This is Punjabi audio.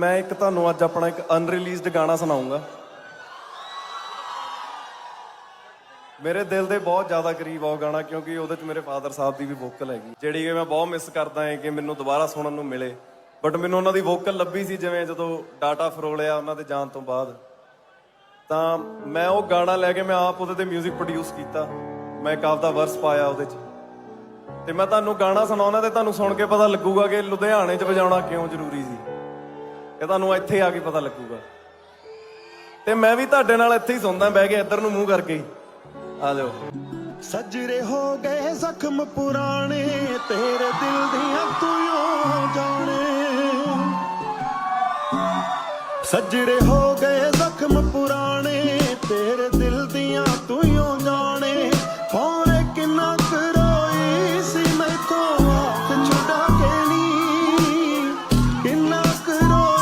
ਮੈਂ ਇੱਕ ਤੁਹਾਨੂੰ ਅੱਜ ਆਪਣਾ ਇੱਕ ਅਨਰਿਲੀਜ਼ਡ ਗਾਣਾ ਸੁਣਾਉਂਗਾ। ਮੇਰੇ ਦਿਲ ਦੇ ਬਹੁਤ ਜ਼ਿਆਦਾ ਕਰੀਬ ਆ ਉਹ ਗਾਣਾ, ਕਿਉਂਕਿ ਉਹਦੇ 'ਚ ਮੇਰੇ ਫਾਦਰ ਸਾਹਿਬ ਦੀ ਵੀ ਵੋਕਲ ਹੈਗੀ। ਜਿਹੜੀ ਕਿ ਮੈਂ ਬਹੁਤ ਮਿਸ ਕਰਦਾ ਹਾਂ ਕਿ ਮੈਨੂੰ ਦੁਬਾਰਾ ਸੁਣਨ ਨੂੰ ਮਿਲੇ। ਬਟ ਮੈਨੂੰ ਉਹਨਾਂ ਦੀ ਵੋਕਲ ਲੱਭੀ ਸੀ ਜਿਵੇਂ ਜਦੋਂ ਡਾਟਾ ਫਰੋਲਿਆ ਉਹਨਾਂ ਦੇ ਜਾਣ ਤੋਂ ਬਾਅਦ। ਤਾਂ ਮੈਂ ਉਹ ਗਾਣਾ ਲੈ ਕੇ ਮੈਂ ਆਪ ਉਹਦੇ ਤੇ 뮤직 ਪ੍ਰੋਡਿਊਸ ਕੀਤਾ। ਮੈਂ ਇੱਕ ਆਪਦਾ ਵਰਸ ਪਾਇਆ ਉਹਦੇ 'ਚ। ਤੇ ਮੈਂ ਤੁਹਾਨੂੰ ਗਾਣਾ ਸੁਣਾਉਣਾ ਤੇ ਤੁਹਾਨੂੰ ਸੁਣ ਕੇ ਪਤਾ ਲੱਗੂਗਾ ਕਿ ਲੁਧਿਆਣੇ 'ਚ ਵਜਾਉਣਾ ਕਿਉਂ ਜ਼ਰੂਰੀ ਸੀ। ਇਹ ਤੁਹਾਨੂੰ ਇੱਥੇ ਆ ਕੇ ਪਤਾ ਲੱਗੂਗਾ। ਤੇ ਮੈਂ ਵੀ ਤੁਹਾਡੇ ਨਾਲ ਇੱਥੇ ਹੀ ਸੌਂਦਾ, ਬਹਿ ਕੇ ਇੱਧਰ ਨੂੰ ਮੂੰਹ ਕਰਕੇ ਹੀ। ਆ ਜਾਓ। ਸਜਰੇ ਹੋ ਗਏ ਜ਼ਖਮ ਪੁਰਾਣੇ, ਤੇਰੇ ਦਿਲ ਦੀਆਂ ਤੂੰ ਯੋ ਜਾਣੇ। ਸਜਰੇ ਹੋ ਗਏ ਜ਼ਖਮ ਪੁਰਾਣੇ, ਤੇਰੇ ਦਿਲ ਦੀਆਂ ਤੂੰ ਯੋ